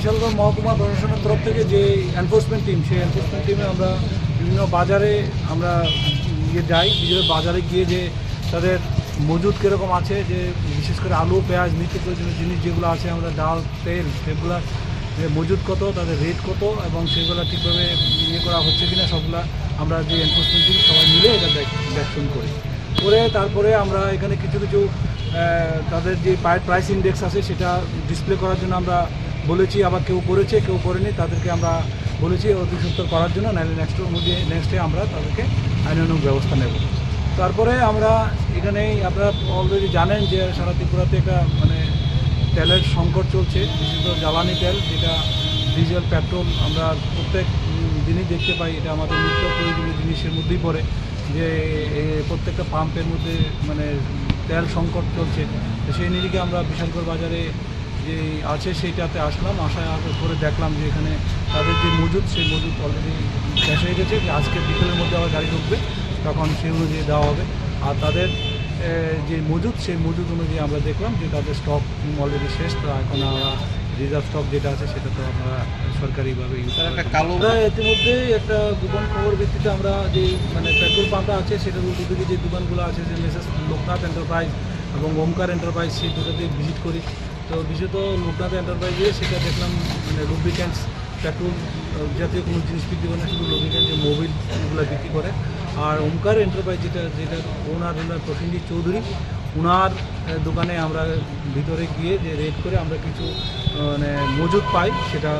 বিশালগড় মহকুমা প্রশাসনের তরফ থেকে যে এনফোর্সমেন্ট টিম সেই এনফোর্সমেন্ট টিমে আমরা বিভিন্ন বাজারে আমরা গিয়ে যাই বিভিন্ন বাজারে গিয়ে যে তাদের মজুদ কীরকম আছে, যে বিশেষ করে আলু, পেঁয়াজ, নিত্য প্রয়োজনীয় জিনিস যেগুলো আছে, আমরা ডাল, তেল, সেগুলো যে মজুদ কত, তাদের রেট কত এবং সেগুলো ঠিকভাবে ইয়ে করা হচ্ছে কিনা, সবগুলা আমরা যে এনফোর্সমেন্ট টিম সবাই মিলে এটা দেখশন করি। করে তারপরে আমরা এখানে কিছু কিছু তাদের যে প্রাইস ইন্ডেক্স আছে, সেটা ডিসপ্লে করার জন্য আমরা বলেছি, আবার কেউ করেছে, কেউ করেনি, তাদেরকে আমরা বলেছি অতি সত্তর করার জন্য, নাহলে নেক্সটের মধ্যে নেক্সটে আমরা তাদেরকে আইনানুক ব্যবস্থা নেব। তারপরে আমরা এখানেই, আপনারা অলরেডি জানেন যে সারা ত্রিপুরাতে একটা মানে তেলের সংকট চলছে, বিশেষত জ্বালানি তেল, যেটা ডিজেল পেট্রোল আমরা প্রত্যেক দিনই দেখতে পাই, এটা আমাদের নিত্য প্রয়োজনীয় জিনিসের মধ্যেই পড়ে, যে প্রত্যেকটা পাম্পের মধ্যে মানে তেল সংকট চলছে। সেই নিরিখে আমরা বিশালগড় বাজারে যে আছে সেইটাতে আসলাম আসায় আসার পরে দেখলাম যে এখানে তাদের যে মজুদ সেই মজুদ অলরেডি শেষ হয়ে গেছে। যে আজকে বিকেলের মধ্যে আবার গাড়ি ঢুকবে তখন সেই অনুযায়ী দেওয়া হবে। আর তাদের যে মজুদ সেই মজুদ অনুযায়ী আমরা দেখলাম যে তাদের স্টক অলরেডি শেষ। তো এখন আমরা রিজার্ভ স্টক যেটা আছে সেটা তো আমরা সরকারিভাবে ইউজ স্যার, একটা কালো- আমরা ইতিমধ্যে একটা গোপন খবর ভিত্তিতে আমরা যে মানে পেট্রোল পাম্পটা আছে সেটার উল্টো দিকে যে দোকানগুলো আছে যে মেসেজ লোকনাথ এন্টারপ্রাইজ এবং ওমকার এন্টারপ্রাইজ সেই দুটোতে ভিজিট করি। তো বিশেষত লোকনাথ এন্টারপ্রাইজে সেটা দেখলাম মানে লুব্রিক্যান্টস পেট্রোল জাতীয় কোনো জিনিস বিক্রি করে না, শুধু লুব্রিক্যান্ট যে মোবিল এগুলো বিক্রি করে। আর ওমকার এন্টারপ্রাইজ যেটা যেটা ওনার ওনার প্রসেনজিৎ চৌধুরী ওনার দোকানে আমরা ভিতরে গিয়ে যে রেড করে আমরা কিছু মানে মজুদ পাই, সেটা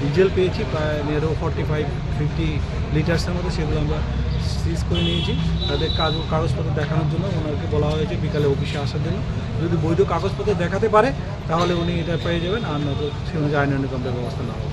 ডিজেল পেয়েছি, প্রায় নিয়ারো ফর্টি ফাইভ ফিফটি লিটার্সের মতো সেগুলো আমরা সিজ করে নিয়েছি। তাদের কাজ, কাগজপত্র দেখানোর জন্য ওনাকে বলা হয়েছে বিকালে অফিসে আসার জন্য। যদি বৈধ কাগজপত্র দেখাতে পারে, তাহলে উনি এটা পেয়ে যাবেন, আর নয়তো সে অনুযায়ী আমরা ব্যবস্থা নেওয়া হবে।